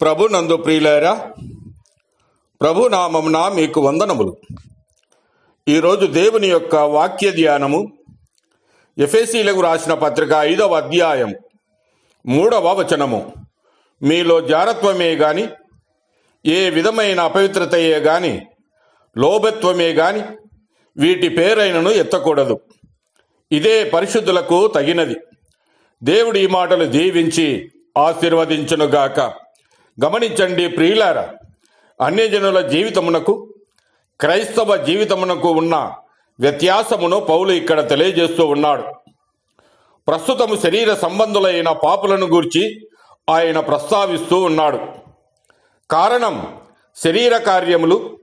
ప్రభు నందు ప్రియులారా ప్రభు నామమున మీకు వందనములు. ఈరోజు దేవుని యొక్క వాక్య ధ్యానము ఎఫ్ఎసీలకు రాసిన పత్రిక ఐదవ అధ్యాయం మూడవ వచనము. మీలో జారత్వమే గాని ఏ విధమైన అపవిత్రతయే గాని లోభత్వమే గాని వీటి పేరైనను ఎత్తకూడదు. ఇదే పరిశుద్ధులకు తగినది. దేవుడి ఈ మాటలు దీవించి ఆశీర్వదించునుగాక. గమనించండి ప్రియులార అన్యజనుల జీవితమునకు క్రైస్తవ జీవితమునకు ఉన్న వ్యత్యాసమును పౌలు ఇక్కడ తెలియజేస్తూ ఉన్నాడు. ప్రస్తుతము శరీర సంబంధులైన పాపులను గూర్చి ఆయన ప్రస్తావిస్తూ ఉన్నాడు. కారణం శరీర కార్యములు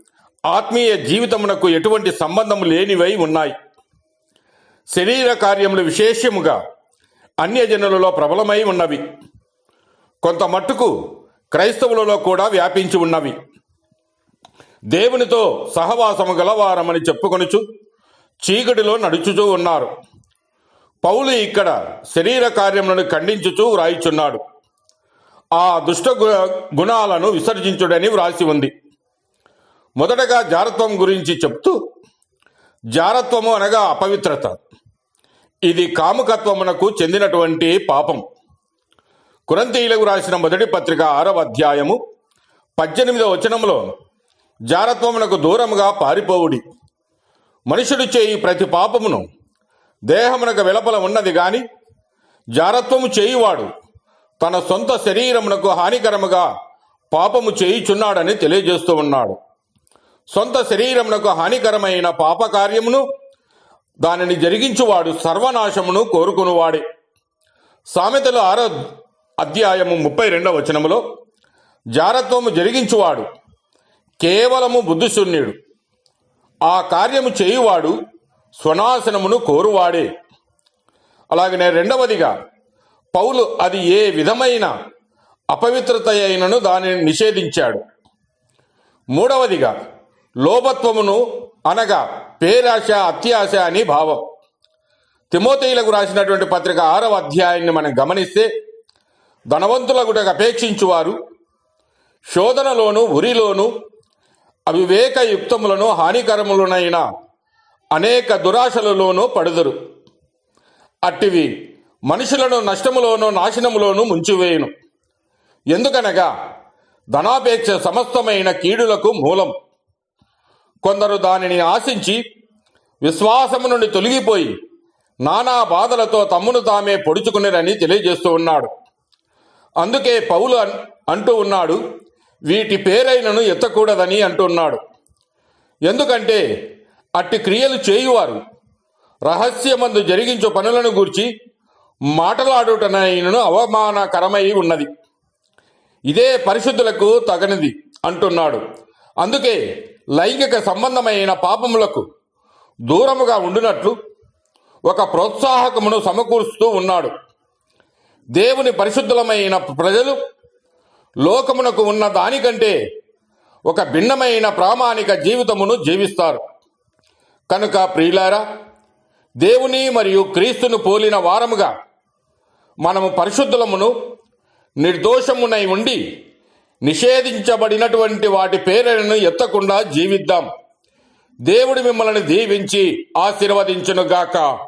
ఆత్మీయ జీవితమునకు ఎటువంటి సంబంధము లేనివై ఉన్నాయి. శరీర కార్యములు విశేషముగా అన్యజనులలో ప్రబలమై ఉన్నవి. కొంత మట్టుకు క్రైస్తవులలో కూడా వ్యాపించి ఉన్నవి. దేవునితో సహవాసము గలవారమని చెప్పుకొనుచు చీకటిలో నడుచుచూ ఉన్నారు. పౌలు ఇక్కడ శరీర కార్యములను ఖండించుచూ వ్రాయిచున్నాడు. ఆ దుష్ట గుణాలను విసర్జించుడని వ్రాసి ఉంది. మొదటగా జారత్వం గురించి చెప్తూ జారత్వము అనగా అపవిత్రత. ఇది కాముకత్వమునకు చెందినటువంటి పాపం. కురంతీయులకు రాసిన మొదటి పత్రిక ఆరవ అధ్యాయము పద్దెనిమిదవ వచనంలో జారత్వమునకు దూరముగా పారిపోవుడి. మనుషుడు చేయి ప్రతి పాపమును దేహమునకు వెలపల ఉన్నది గాని జారత్వము చేయువాడు తన సొంత శరీరమునకు హానికరముగా పాపము చేయుచున్నాడని తెలియజేస్తూ ఉన్నాడు. సొంత శరీరమునకు హానికరమైన పాప కార్యమును దానిని జరిగించువాడు సర్వనాశమును కోరుకునివాడే. సామెతలు ఆరో అధ్యాయము ముప్పై రెండవ వచనములో జారత్వము జరిగించువాడు కేవలము బుద్ధిశూన్యుడు. ఆ కార్యము చేయువాడు స్వనాశనమును కోరువాడే. అలాగనే రెండవదిగా పౌలు అది ఏ విధమైన అపవిత్రత అయినను దానిని నిషేధించాడు. మూడవదిగా లోభత్వమును అనగా పేరాశ అత్యాశ అని భావం. తిమోతీలకు రాసినటువంటి పత్రిక ఆరవ అధ్యాయాన్ని మనం గమనిస్తే ధనవంతులగుటకు అపేక్షించువారు. శోధనలోను ఉరిలోను అవివేకయుక్తములను హానికరములనైన అనేక దురాశలలోనూ పడుదురు. అట్టివి మనుషులను నష్టములోను నాశనములోను ముంచివేయును. ఎందుకనగా ధనాపేక్ష సమస్తమైన కీడులకు మూలం. కొందరు దానిని ఆశించి విశ్వాసము నుండి తొలగిపోయి నానా బాధలతో తమ్మును తామే పొడుచుకునేరని తెలియజేస్తూ ఉన్నాడు. అందుకే పౌలు అన్- అంటూ ఉన్నాడు వీటి పేరైనను ఎత్తకూడదని అంటున్నాడు ఎందుకంటే అట్టి క్రియలు చేయువారు రహస్యమందు జరిగించు పనులను గూర్చి మాటలాడుటనైనను అవమానకరమై ఉన్నది. ఇదే పరిశుద్ధులకు తగనిది అంటున్నాడు. అందుకే లైంగిక సంబంధమైన పాపములకు దూరముగా ఉండినట్లు ఒక ప్రోత్సాహకమును సమకూరుస్తూ ఉన్నాడు. దేవుని పరిశుద్ధులమైన ప్రజలు లోకమునకు ఉన్న దానికంటే ఒక భిన్నమైన ప్రామాణిక జీవితమును జీవిస్తారు. కనుక ప్రియులారా దేవుని మరియు క్రీస్తును పోలిన వారముగా మనము పరిశుద్ధులమును నిర్దోషమునై ఉండి నిషేధించబడినటువంటి వాటి పేరును ఎత్తకుండా జీవిద్దాం. దేవుడు మిమ్మల్ని దీవించి ఆశీర్వదించునుగాక.